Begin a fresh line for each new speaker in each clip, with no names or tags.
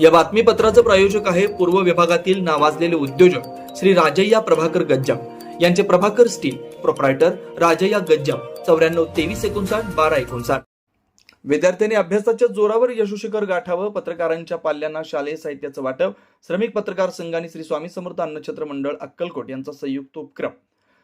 या बातमीपत्राचं प्रायोजक आहे पूर्व विभागातील नावाजलेले उद्योजक श्री राजय्या प्रभाकर गज्जाम. यांचे प्रभाकर स्टील प्रोप्रायटर राजय्या गज्जाम. चौऱ्याण्णव तेवीस एकोणसाठ बारा एकोणसाठ. विद्यार्थ्यांनी अभ्यासाच्या जोरावर यशोशिखर गाठावं पत्रकारांच्या पाल्यांना शालेय साहित्याचं वाटप श्रमिक पत्रकार संघाने श्री स्वामी समर्थ अन्नछत्र मंडळ अक्कलकोट यांचा संयुक्त उपक्रम.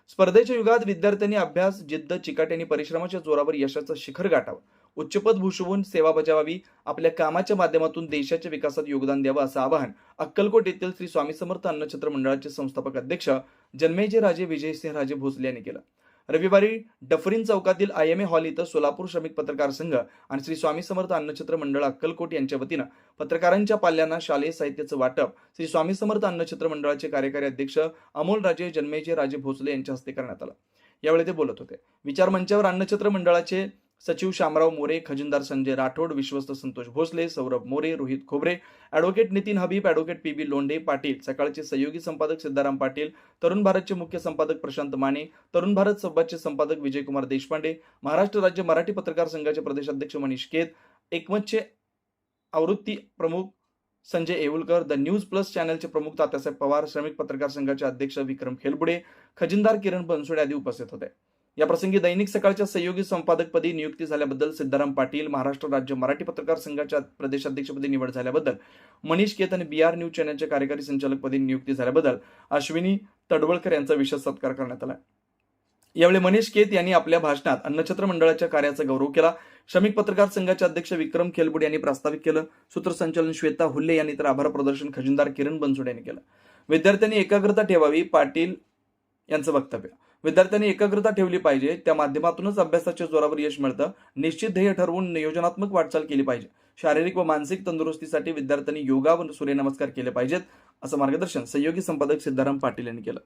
स्पर्धेच्या युगात विद्यार्थ्यांनी अभ्यास जिद्द चिकाटी आणि परिश्रमाच्या जोरावर यशाचं शिखर गाठावं. उच्चपद भूषवून सेवा बजावावी आपल्या कामाच्या माध्यमातून देशाच्या विकासात योगदान द्यावं असं आवाहन अक्कलकोट येथील श्री स्वामी समर्थ अन्नछत्र मंडळाचे संस्थापक अध्यक्ष जन्मेजय राजे विजयसिंह राजे भोसले यांनी केलं. रविवारी डफरीन चौकातील आय एम ए हॉल इथं सोलापूर श्रमिक पत्रकार संघ आणि श्री स्वामी समर्थ अन्नछत्र मंडळ अक्कलकोट यांच्या वतीनं पत्रकारांच्या पाल्यांना शालेय साहित्याचं वाटप श्री स्वामी समर्थ अन्नछत्र मंडळाचे कार्यकारी अध्यक्ष अमोल राजे जन्मेजय राजे भोसले यांच्या हस्ते करण्यात आलं. यावेळी ते बोलत होते. विचार मंचावर अन्नछत्र मंडळाचे सचिव शामराव मोरे खजिनदार संजय राठोड विश्वस्त Santosh Bhosale Saurabh More Rohit Khobre advocate Nitin Habib advocate P B Londhe Patil सकाळचे सहयोगी संपादक सिद्धाराम पाटील तरुण भारतचे मुख्य संपादक प्रशांत माने तरुण भारत सभाचे संपादक विजयकुमार देशपांडे महाराष्ट्र राज्य मराठी पत्रकार संघाचे प्रदेशाध्यक्ष मनीष केत एकमतचे आवृत्ती प्रमुख Sanjay Yeulkar the news plus चॅनलचे प्रमुख तात्यासाहेब पवार श्रमिक पत्रकार संघाचे अध्यक्ष विक्रम खेलबुडे खजिनदार किरण बनसोडे आदी उपस्थित होते. या प्रसंगी दैनिक सकाळच्या सहयोगी संपादकपदी नियुक्ती झाल्याबद्दल सिद्धाराम पाटील महाराष्ट्र राज्य मराठी पत्रकार संघाच्या प्रदेशाध्यक्षपदी निवड झाल्याबद्दल मनीष केत आणि बी आर न्यूज चॅनलच्या कार्यकारी संचालकपदी नियुक्ती झाल्याबद्दल अश्विनी तडवळकर यांचा विशेष सत्कार करण्यात आला. यावेळी मनीष केत यांनी आपल्या भाषणात अन्नछत्र मंडळाच्या कार्याचा गौरव केला. श्रमिक पत्रकार संघाचे अध्यक्ष विक्रम खेलबुडे यांनी प्रास्ताविक केलं. सूत्रसंचालन श्वेता हुल्ले यांनी तर आभार प्रदर्शन खजिनदार किरण बनसोडे यांनी केलं. विद्यार्थ्यांनी एकाग्रता ठेवावी पाटील यांचं वक्तव्य. विद्यार्थ्यांनी एकाग्रता ठेवली पाहिजे. त्या माध्यमातूनच अभ्यासाच्या जोरावर यश मिळतं. निश्चित ध्येय ठरवून नियोजनात्मक वाटचाल केली पाहिजे. शारीरिक व मानसिक तंदुरुस्तीसाठी विद्यार्थ्यांनी योगा व सूर्यनमस्कार केले पाहिजेत असं मार्गदर्शन सहयोगी संपादक सिद्धाराम पाटील यांनी केलं.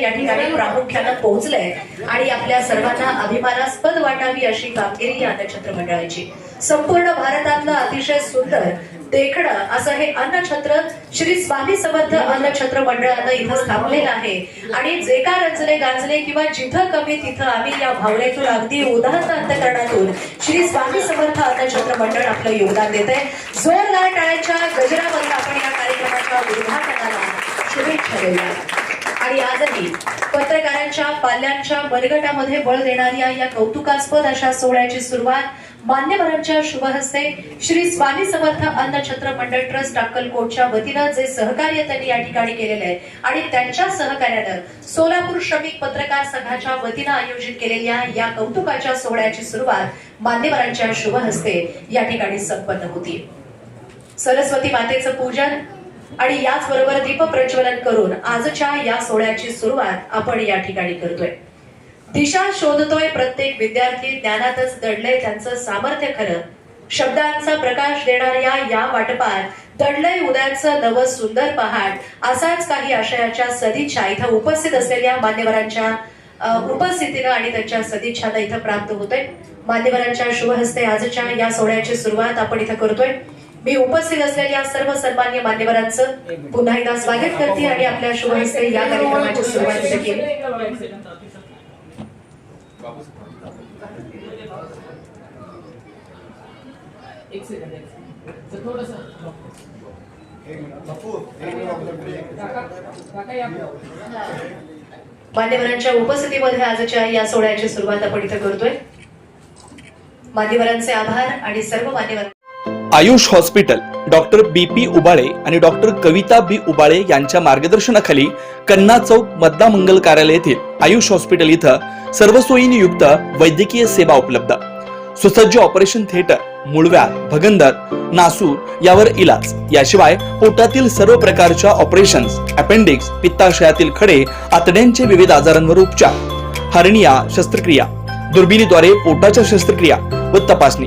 या ठिकाणी प्रामुख्यानं पोहोचलंय आणि आपल्या सर्वांना अभिमानास्पद वाटावी अशी कामगिरी या अन्नछत्र मंडळाची. संपूर्ण भारतातलं अतिशय सुंदर देखणं असं हे अन्नछत्र श्री स्वामी समर्थ अन्नछत्र मंडळानं इथं स्थापलेलं आहे. आणि जे का रचले गाजले किंवा जिथं कमी तिथं आम्ही या भावनेतून अगदी उदाहरण अंतकरणातून श्री स्वामी समर्थ अन्नछत्र मंडळ आपलं योगदान देत आहे जोरदार टाळ्याच्या गजरामध्ये आपण या कार्यक्रमाच्या उद्घाटनाला शुभेच्छा देऊया आणि आजही पत्रकारांच्या पाल्यांच्या बलगटामध्ये बळ देणाऱ्या या कौतुकास्पद अशा सोहळ्याची सुरुवात मान्यवरांच्या शुभ हस्ते श्री स्वामी समर्थ अन्नछत्र मंडळ ट्रस्ट अक्कलकोटच्या वतीनं जे सहकार्य त्यांनी या ठिकाणी केलेलं आहे आणि त्यांच्या सहकार्यानं सोलापूर श्रमिक पत्रकार संघाच्या वतीनं आयोजित केलेल्या या कौतुकाच्या सोहळ्याची सुरुवात मान्यवरांच्या शुभ हस्ते या ठिकाणी संपन्न होती. सरस्वती मातेचं पूजन आणि याचबरोबर दीप प्रज्वलन करून आजच्या या सोहळ्याची सुरुवात आपण या ठिकाणी करतोय. दिशा शोधतोय प्रत्येक विद्यार्थी ज्ञानातच दडलंय त्यांचं सामर्थ्य खरं. शब्दांचा प्रकाश देणाऱ्या या वाटपात दडलंय उद्याचं नवं सुंदर पहाट असाच काही आशयाच्या सदिच्छा इथं उपस्थित असलेल्या मान्यवरांच्या उपस्थितीनं आणि त्यांच्या सदिच्छानं इथं प्राप्त होतोय. मान्यवरांच्या शुभहस्ते आजच्या या सोहळ्याची सुरुवात आपण इथं करतोय. मी उपस्थित असलेल्या सर्व सन्मान्य मान्यवरांचं पुन्हा एकदा स्वागत करते आणि आपल्या शुभहस्ते या कार्यक्रमाची सुरुवात केली
एक सेकंड एक थोडंसं
मान्यवरांच्या उपस्थितीमध्ये आजच्या या सोहळ्याची सुरुवात आपण इथं करतोय. मान्यवरांचे आभार आणि सर्व मान्यवर
Ayush hospital doctor B P Ubale आणि डॉक्टर कविता बी उबाळे यांच्या मार्गदर्शनाखाली कन्ना चौक मतदा मंगल कार्यालय येथील आयुष हॉस्पिटल इथं सर्व सोयीनियुक्त वैद्यकीय सेवा उपलब्ध. सुसज्ज ऑपरेशन थिएटर मुळव्या भगंदर नासूर यावर इलाज. याशिवाय पोटातील सर्व प्रकारच्या ऑपरेशन्स अपेंडिक्स पित्ताशयातील खडे आतड्यांचे विविध आजारांवर उपचार. हर्निया शस्त्रक्रिया. दुर्बिणीद्वारे पोटाच्या शस्त्रक्रिया व तपासणी.